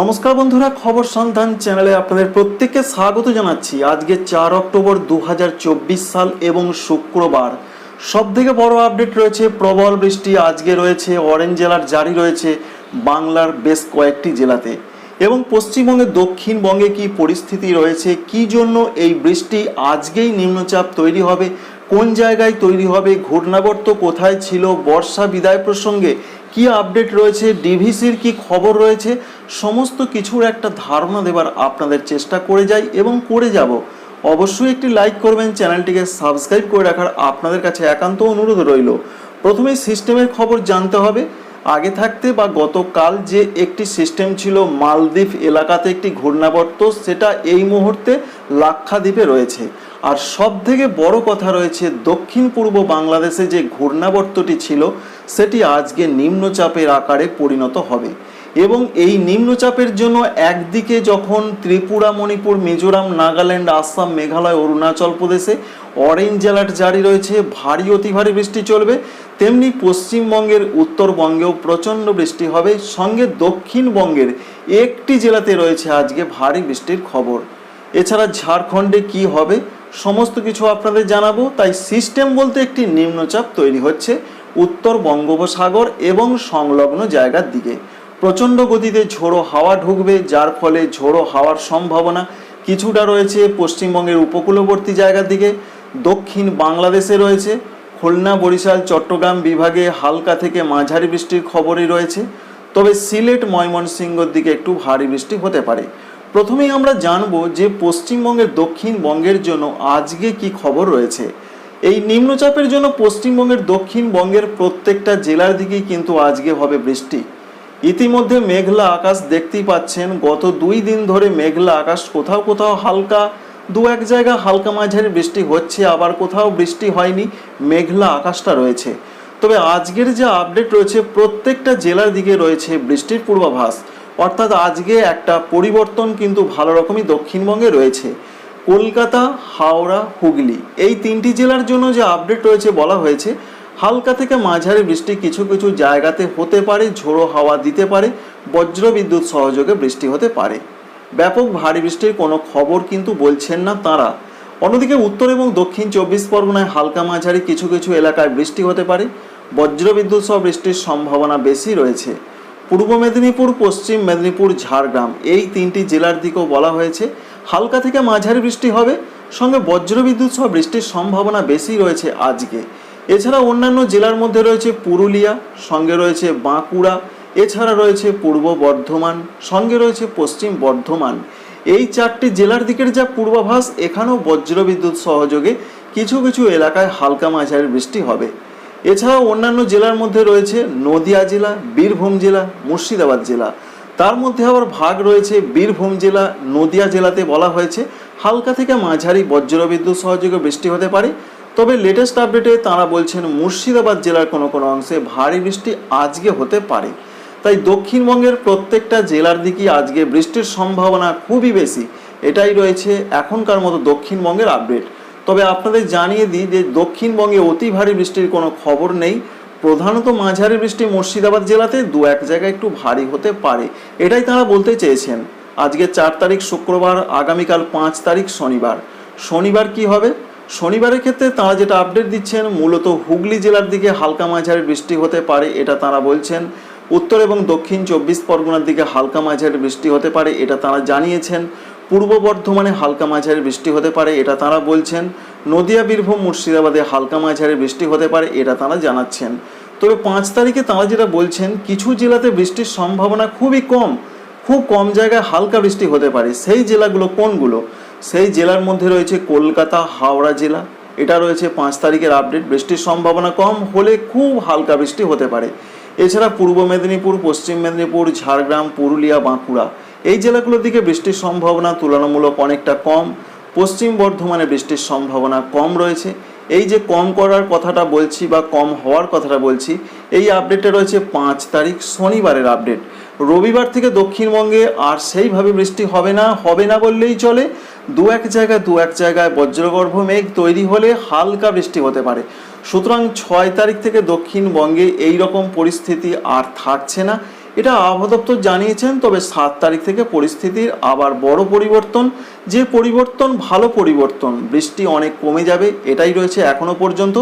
নমস্কার বন্ধুরা, খবর সন্ধান চ্যানেলে আপনাদের প্রত্যেককে স্বাগত জানাচ্ছি। আজকে চার অক্টোবর দু হাজার চব্বিশ সাল এবং শুক্রবার। সব থেকে বড় আপডেট রয়েছে, প্রবল বৃষ্টি আজকে রয়েছে, অরেঞ্জ জেলার জারি রয়েছে, বাংলার বেশ কয়েকটি জেলাতে। এবং পশ্চিমবঙ্গে দক্ষিণবঙ্গে কি পরিস্থিতি রয়েছে, কি জন্য এই বৃষ্টি আজকেই নিম্নচাপ তৈরি হবে, কোন জায়গায় তৈরি হবে, ঘূর্ণাবর্ত কোথায় ছিল, বর্ষা বিদায় প্রসঙ্গে কি আপডেট রয়েছে, ডিভিসির কি খবর রয়েছে সমস্ত কিছুর একটা ধারণা দেবার আপনাদের চেষ্টা করে যাই এবং করে যাব। অবশ্যই একটি লাইক করবেন, চ্যানেলটিকে সাবস্ক্রাইব করে রাখার আপনাদের কাছে একান্ত অনুরোধ রইল। প্রথমেই সিস্টেমের খবর জানতে হবে। আগে থাকতে বা গতকাল যে একটি সিস্টেম ছিল মালদ্বীপ এলাকাতে একটি ঘূর্ণাবর্ত, সেটা এই মুহূর্তে লাক্ষাদ্বীপে রয়েছে। আর সব থেকে বড় কথা রয়েছে, দক্ষিণ পূর্ব বাংলাদেশে যে ঘূর্ণাবর্তটি ছিল, সেটি আজকে নিম্নচাপের আকারে পরিণত হবে। এবং এই নিম্নচাপের জন্য একদিকে যখন ত্রিপুরা, মণিপুর, মিজোরাম, নাগাল্যান্ড, আসাম, মেঘালয়, অরুণাচল প্রদেশে অরেঞ্জ অ্যালার্ট জারি রয়েছে, ভারী, অতি ভারী বৃষ্টি চলবে, তেমনি পশ্চিমবঙ্গের উত্তরবঙ্গেও প্রচণ্ড বৃষ্টি হবে। সঙ্গে দক্ষিণবঙ্গের একটি জেলাতে রয়েছে আজকে ভারী বৃষ্টির খবর। এছাড়া ঝাড়খণ্ডে কি হবে, সমস্ত কিছু আপনাদের জানাব। তাই সিস্টেম বলতে একটি নিম্নচাপ তৈরি হচ্ছে উত্তর বঙ্গোপসাগর এবং সংলগ্ন জায়গার দিকে। প্রচণ্ড গতিতে ঝোড়ো হাওয়া ঢুকবে, যার ফলে ঝোড়ো হাওয়ার সম্ভাবনা কিছুটা রয়েছে পশ্চিমবঙ্গের উপকূলবর্তী জায়গার দিকে। দক্ষিণ বাংলাদেশে রয়েছে, খুলনা, বরিশাল, চট্টগ্রাম বিভাগে হালকা থেকে মাঝারি বৃষ্টির খবরই রয়েছে। তবে সিলেট, ময়মনসিংহর দিকে একটু ভারী বৃষ্টি হতে পারে। প্রথমেই আমরা জানব যে পশ্চিমবঙ্গের দক্ষিণবঙ্গের জন্য আজকে কি খবর রয়েছে। এই নিম্নচাপের জন্য পশ্চিমবঙ্গের দক্ষিণবঙ্গের প্রত্যেকটা জেলার দিকেই কিন্তু আজকে হবে বৃষ্টি। ইতিমধ্যে মেঘলা আকাশ দেখতেই পাচ্ছেন। গত দুই দিন ধরে মেঘলা আকাশ, কোথাও কোথাও হালকা, দু এক জায়গা হালকা মাঝারি বৃষ্টি হচ্ছে, আবার কোথাও বৃষ্টি হয়নি, মেঘলা আকাশটা রয়েছে। তবে আজকের যে আপডেট রয়েছে, প্রত্যেকটা জেলার দিকে রয়েছে বৃষ্টির পূর্বাভাস। অর্থাৎ আজকে একটা পরিবর্তন কিন্তু ভালো রকমই দক্ষিণবঙ্গে রয়েছে। কলকাতা, হাওড়া, হুগলি, এই তিনটি জেলার জন্য যে আপডেট রয়েছে বলা হয়েছে হালকা থেকে মাঝারি বৃষ্টি কিছু কিছু জায়গাতে হতে পারে, ঝোড়ো হাওয়া দিতে পারে, বজ্র বিদ্যুৎ সহযোগে বৃষ্টি হতে পারে। ব্যাপক ভারী বৃষ্টির কোনো খবর কিন্তু বলছেন না তারা। অন্যদিকে উত্তর এবং দক্ষিণ চব্বিশ পরগনায় হালকা মাঝারি কিছু কিছু এলাকায় বৃষ্টি হতে পারে, বজ্র বিদ্যুৎ সহ বৃষ্টির সম্ভাবনা বেশি রয়েছে। পূর্ব মেদিনীপুর, পশ্চিম মেদিনীপুর, ঝাড়গ্রাম এই তিনটি জেলার দিকেও বলা হয়েছে, হালকা থেকে মাঝারি বৃষ্টি হবে, সঙ্গে বজ্রবিদ্যুৎ সহ বৃষ্টির সম্ভাবনা বেশি রয়েছে আজকে। এছাড়া অন্যান্য জেলার মধ্যে রয়েছে পুরুলিয়া, সঙ্গে রয়েছে বাঁকুড়া, এছাড়া রয়েছে পূর্ব বর্ধমান, সঙ্গে রয়েছে পশ্চিম বর্ধমান। এই চারটি জেলার দিকের যা পূর্বাভাস, এখানেও বজ্রবিদ্যুৎ সহযোগে কিছু কিছু এলাকায় হালকা মাঝারি বৃষ্টি হবে। এছাড়াও অন্যান্য জেলার মধ্যে রয়েছে নদিয়া জেলা, বীরভূম জেলা, মুর্শিদাবাদ জেলা। তার মধ্যে আবার ভাগ রয়েছে বীরভূম জেলা, নদিয়া জেলাতে বলা হয়েছে, হালকা থেকে মাঝারি বজ্রবিদ্যুৎ সহযোগে বৃষ্টি হতে পারে। তবে লেটেস্ট আপডেটে তারা বলছেন, মুর্শিদাবাদ জেলার কোনো কোনো অংশে ভারী বৃষ্টি আজকে হতে পারে। তাই দক্ষিণবঙ্গের প্রত্যেকটা জেলার দিকেই আজকে বৃষ্টির সম্ভাবনা খুবই বেশি। এটাই রয়েছে এখনকার মতো দক্ষিণবঙ্গের আপডেট তবে আপনাদের জানিয়ে দিই যে দক্ষিণবঙ্গে অতি ভারী বৃষ্টির কোনো খবর নেই। প্রধানত মাঝারি বৃষ্টি মুর্শিদাবাদ জেলাতে, দু এক জায়গায় একটু ভারী হতে পারে। এটাই তারা বলতে চেয়েছেন। আজকে চার তারিখ শুক্রবার, আগামীকাল পাঁচ তারিখ শনিবার। শনিবার কি হবে? শনিবারের ক্ষেত্রে তারা যেটা আপডেট দিচ্ছেন, মূলত হুগলি জেলার দিকে হালকা মাঝারি বৃষ্টি হতে পারে, এটা তারা বলছেন। উত্তর এবং দক্ষিণ চব্বিশ পরগনার দিকে হালকা মাঝারি বৃষ্টি হতে পারে, এটা তারা জানিয়েছেন। পূর্ব বর্ধমানে হালকা মাঝারি বৃষ্টি হতে পারে, এটা তারা বলছেন। নদিয়া, বীরভূম, মুর্শিদাবাদে হালকা মাঝারি বৃষ্টি হতে পারে, এটা তারা জানাচ্ছেন। তবে পাঁচ তারিখে তারা যেটা বলছেন, কিছু জেলাতে বৃষ্টির সম্ভাবনা খুবই কম, খুব কম জায়গায় হালকা বৃষ্টি হতে পারে। সেই জেলাগুলো কোনগুলো? সেই জেলার মধ্যে রয়েছে কলকাতা, হাওড়া জেলা। এটা রয়েছে পাঁচ তারিখের আপডেট বৃষ্টির সম্ভাবনা কম হলে খুব হালকা বৃষ্টি হতে পারে। এছাড়া পূর্ব মেদিনীপুর, পশ্চিম মেদিনীপুর, ঝাড়গ্রাম, পুরুলিয়া, বাঁকুড়া এই জেলাগুলোর দিকে বৃষ্টির সম্ভাবনা তুলনামূলক অনেকটা কম। পশ্চিম বর্ধমানে বৃষ্টির সম্ভাবনা কম রয়েছে। এই যে কম করার কথাটা বলছি বা কম হওয়ার কথাটা বলছি, এই আপডেটে রয়েছে পাঁচ তারিখ, শনিবারের আপডেট রবিবার থেকে দক্ষিণবঙ্গে আর সেইভাবে বৃষ্টি হবে না হবে না বললেই চলে। দু এক জায়গায়, দু এক জায়গায় বজ্রগর্ভ মেঘ তৈরি হলে হালকা বৃষ্টি হতে পারে। সুতরাং ছয় তারিখ থেকে দক্ষিণবঙ্গে এই রকম পরিস্থিতি আর থাকছে না। এটা আবহাওয়া দপ্তর জানিয়েছেন, তবে সাত তারিখ থেকে পরিস্থিতির আবার বড় পরিবর্তন। যে পরিবর্তন, ভালো পরিবর্তন। বৃষ্টি অনেক কমে যাবে, এটাই রয়েছে এখনও পর্যন্ত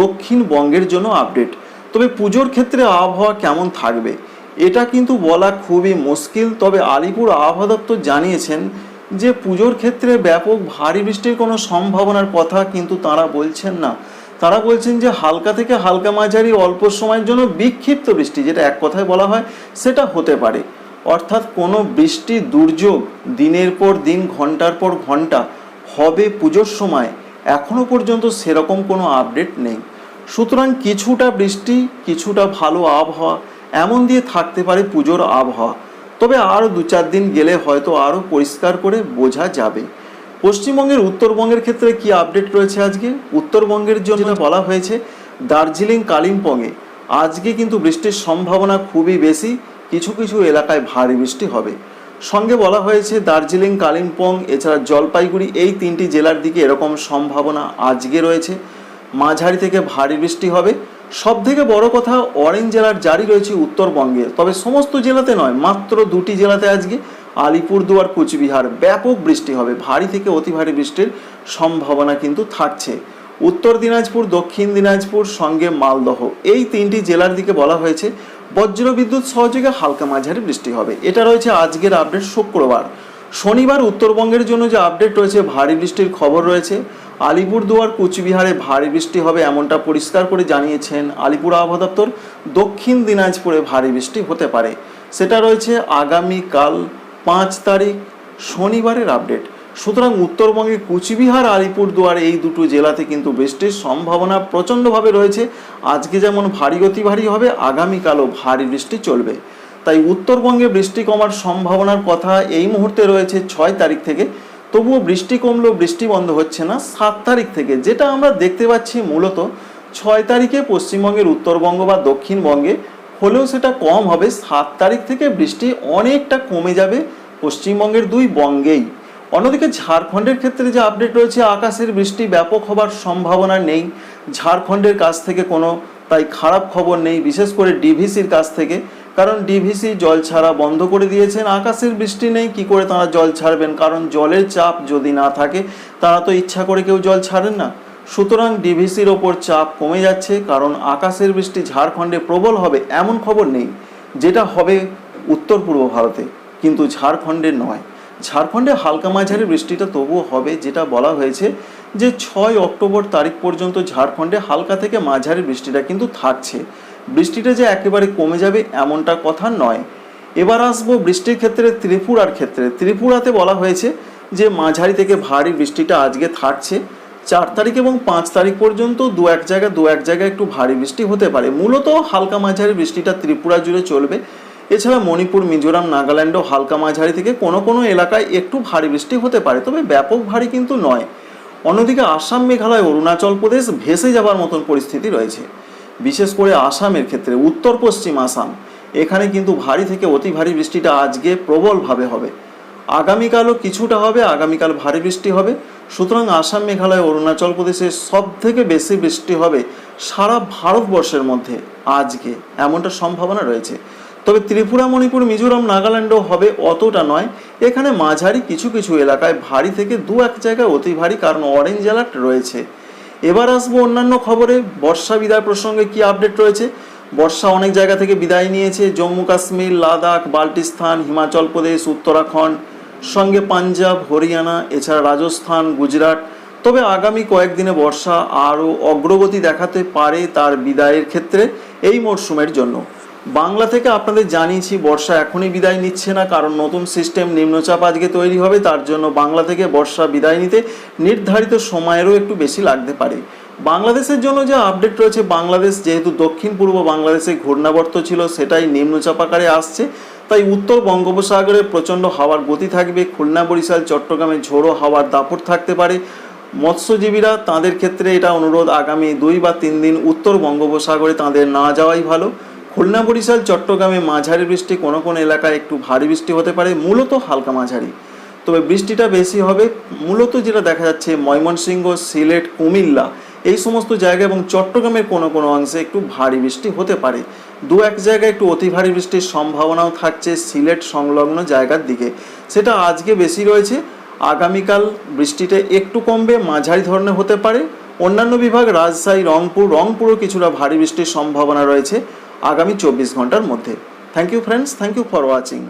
দক্ষিণবঙ্গের জন্য আপডেট। তবে পুজোর ক্ষেত্রে আবহাওয়া কেমন থাকবে, এটা কিন্তু বলা খুবই মুশকিল। তবে আলিপুর আবহাওয়া দপ্তর জানিয়েছেন যে পুজোর ক্ষেত্রে ব্যাপক ভারী বৃষ্টির কোনো সম্ভাবনার কথা কিন্তু তারা বলছেন না। তারা বলছেন যে হালকা থেকে হালকা মাঝারি অল্প সময়ের জন্য বিক্ষিপ্ত বৃষ্টি, যেটা এক কথায় বলা হয় সেটা হতে পারে। অর্থাৎ কোনো বৃষ্টি দুর্যোগ দিনের পর দিন, ঘণ্টার পর ঘণ্টা হবে পুজোর সময়, এখনও পর্যন্ত সেরকম কোনো আপডেট নেই। সুতরাং কিছুটা বৃষ্টি, কিছুটা ভালো আবহাওয়া এমন দিয়ে থাকতে পারে পুজোর আবহাওয়া। তবে আরও দু চার দিন গেলে হয়তো আরও পরিষ্কার করে বোঝা যাবে। পশ্চিমবঙ্গের উত্তরবঙ্গের ক্ষেত্রে কি আপডেট রয়েছে আজকে? উত্তরবঙ্গের জন্য যেটা বলা হয়েছে দার্জিলিং কালিম্পংয়ে। আজকে কিন্তু বৃষ্টির সম্ভাবনা খুবই বেশি কিছু কিছু এলাকায় ভারী বৃষ্টি হবে। সঙ্গে বলা হয়েছে দার্জিলিং কালিম্পং এছাড়া জলপাইগুড়ি এই তিনটি জেলার দিকে এরকম সম্ভাবনা আজকে রয়েছে। মাঝারি থেকে ভারী বৃষ্টি হবে। সব থেকে বড় কথা অরেঞ্জ জেলার জারি রয়েছে উত্তরবঙ্গে। তবে সমস্ত জেলাতে নয় মাত্র দুটি জেলাতে আজকে আলিপুরদুয়ার, কুচবিহার। ব্যাপক বৃষ্টি হবে। ভারী থেকে অতি ভারী বৃষ্টির সম্ভাবনা কিন্তু থাকছে। উত্তর দিনাজপুর, দক্ষিণ দিনাজপুর, সঙ্গে মালদহ। এই তিনটি জেলার দিকে বলা হয়েছে, বজ্র বিদ্যুৎ সহযোগে হালকা মাঝারি বৃষ্টি হবে। এটা রয়েছে আজকের আপডেট শুক্রবার। শনিবার উত্তরবঙ্গের জন্য যে আপডেট রয়েছে, ভারী বৃষ্টির খবর রয়েছে। আলিপুরদুয়ার, কুচবিহারে ভারী বৃষ্টি হবে এমনটা পরিষ্কার করে জানিয়েছেন আলিপুর আবহাওয়া দপ্তর। দক্ষিণ দিনাজপুরে ভারী বৃষ্টি হতে পারে। সেটা রয়েছে আগামীকাল পাঁচ তারিখ শনিবারের আপডেট। সুতরাং উত্তরবঙ্গে কুচবিহার, আলিপুরদুয়ার এই দুটো জেলাতে কিন্তু বৃষ্টির সম্ভাবনা প্রচণ্ডভাবে রয়েছে। আজকে যেমন ভারী অতি ভারী হবে, আগামীকালও ভারী বৃষ্টি চলবে। তাই উত্তরবঙ্গে বৃষ্টি কমার সম্ভাবনার কথা এই মুহূর্তে রয়েছে ছয় তারিখ থেকে। তবুও বৃষ্টি কমলেও বৃষ্টি বন্ধ হচ্ছে না সাত তারিখ থেকে, যেটা আমরা দেখতে পাচ্ছি মূলত ছয় তারিখে পশ্চিমবঙ্গের উত্তরবঙ্গ বা দক্ষিণবঙ্গে হলেও সেটা কম হবে। সাত তারিখ থেকে বৃষ্টি অনেকটা কমে যাবে পশ্চিমবঙ্গের দুই বঙ্গেই। অন্যদিকে ঝাড়খণ্ডের ক্ষেত্রে যে আপডেট রয়েছে, আকাশের বৃষ্টি ব্যাপক হবার সম্ভাবনা নেই। ঝাড়খণ্ডের কাছ থেকে কোনো তাই খারাপ খবর নেই, বিশেষ করে ডিভিসির কাছ থেকে। কারণ ডিভিসি জল ছাড়া বন্ধ করে দিয়েছেন। আকাশের বৃষ্টি নেই, কি করে তারা জল ছাড়বেন? কারণ জলের চাপ যদি না থাকে, তারা তো ইচ্ছা করে কেউ জল ছাড়েন না। সুতরাং ডিভিসির ওপর চাপ কমে যাচ্ছে কারণ আকাশের বৃষ্টি ঝাড়খণ্ডে প্রবল হবে এমন খবর নেই যেটা হবে উত্তর পূর্ব ভারতে। কিন্তু ঝাড়খণ্ডে নয়। ঝাড়খণ্ডে হালকা মাঝারি বৃষ্টিটা তবুও হবে যেটা বলা হয়েছে যে ছয় অক্টোবর তারিখ পর্যন্ত ঝাড়খণ্ডে হালকা থেকে মাঝারি বৃষ্টিটা কিন্তু থাকছে। বৃষ্টিটা যে একেবারে কমে যাবে এমনটা কথা নয়। এবার আসব বৃষ্টির ক্ষেত্রে ত্রিপুরার ক্ষেত্রে। ত্রিপুরাতে বলা হয়েছে যে মাঝারি থেকে ভারী বৃষ্টিটা আজকে থাকছে। চার তারিখ এবং পাঁচ তারিখ পর্যন্ত দু এক জায়গায়, দু এক জায়গায় একটু ভারী বৃষ্টি হতে পারে। মূলত হালকা মাঝারি বৃষ্টিটা ত্রিপুরা জুড়ে চলবে। এছাড়া মণিপুর, মিজোরাম, নাগাল্যান্ডও হালকা মাঝারি থেকে কোনো কোনো এলাকায় একটু ভারী বৃষ্টি হতে পারে, তবে ব্যাপক ভারী কিন্তু নয়। অন্যদিকে আসাম, মেঘালয়, অরুণাচল প্রদেশ ভেসে যাবার মতন পরিস্থিতি রয়েছে। বিশেষ করে আসামের ক্ষেত্রে, উত্তর পশ্চিম আসাম, এখানে কিন্তু ভারী থেকে অতি ভারী বৃষ্টিটা আজকে প্রবলভাবে হবে। আগামীকালও কিছুটা হবে, আগামীকাল ভারী বৃষ্টি হবে। সুতরাং আসাম, মেঘালয়, অরুণাচল প্রদেশে সব থেকে বেশি বৃষ্টি হবে সারা ভারতবর্ষের মধ্যে আজকে। এমনটা সম্ভাবনা রয়েছে। তবে ত্রিপুরা, মণিপুর, মিজোরাম, নাগাল্যান্ডও হবে অতটা নয়। এখানে মাঝারি কিছু কিছু এলাকায় ভারী থেকে দু এক জায়গায় অতি ভারী, কারণ অরেঞ্জ অ্যালার্ট রয়েছে। এবার আসব অন্যান্য খবরে। বর্ষা বিদায় প্রসঙ্গে কি আপডেট রয়েছে? বর্ষা অনেক জায়গা থেকে বিদায় নিয়েছে। জম্মু, কাশ্মীর, লাদাখ বাল্টিস্তান হিমাচল প্রদেশ, উত্তরাখণ্ড সঙ্গে পাঞ্জাব, হরিয়ানা, এছাড়া রাজস্থান, গুজরাট। তবে আগামী কয়েকদিনে বর্ষা আরও অগ্রগতি দেখাতে পারে তার বিদায়ের ক্ষেত্রে এই মরশুমের জন্য। বাংলা থেকে আপনাদের জানিয়েছি, বর্ষা এখনই বিদায় নিচ্ছে না, কারণ নতুন সিস্টেম নিম্নচাপ আজকে তৈরি হবে, তার জন্য বাংলা থেকে বর্ষা বিদায় নিতে নির্ধারিত সময়েরও একটু বেশি লাগতে পারে। বাংলাদেশের জন্য যে আপডেট রয়েছে, বাংলাদেশ যেহেতু দক্ষিণ পূর্ব বাংলাদেশে ঘূর্ণাবর্ত ছিল, সেটাই নিম্নচাপ আকারে আসছে। তাই উত্তর বঙ্গোপসাগরে প্রচণ্ড হাওয়ার গতি থাকবে। খুলনা, বরিশাল, চট্টগ্রামে ঝোড়ো হাওয়ার দাপট থাকতে পারে। মৎস্যজীবীরা তাদের ক্ষেত্রে এটা অনুরোধ আগামী দুই বা তিন দিন উত্তর বঙ্গোপসাগরে তাদের না যাওয়াই ভালো। খুলনা, বরিশাল, চট্টগ্রামে মাঝারি বৃষ্টি কোনো কোনো এলাকায় একটু ভারী বৃষ্টি হতে পারে, মূলত হালকা মাঝারি। তবে বৃষ্টিটা বেশি হবে, মূলত যেটা দেখা যাচ্ছে ময়মনসিংহ, সিলেট, কুমিল্লা, এই সমস্ত জায়গা এবং চট্টগ্রামের কোনো কোনো অংশে একটু ভারী বৃষ্টি হতে পারে। দু এক জায়গায় একটু অতি ভারী বৃষ্টির সম্ভাবনাও থাকছে সিলেট সংলগ্ন জায়গার দিকে। সেটা আজকে বেশি রয়েছে। আগামীকাল বৃষ্টিটা একটু কমবে, মাঝারি ধরনের হতে পারে। অন্যান্য বিভাগ রাজশাহী, রংপুর, রংপুরও কিছুটা ভারী বৃষ্টির সম্ভাবনা রয়েছে আগামী চব্বিশ ঘণ্টার মধ্যে। Thank you friends thank you for watching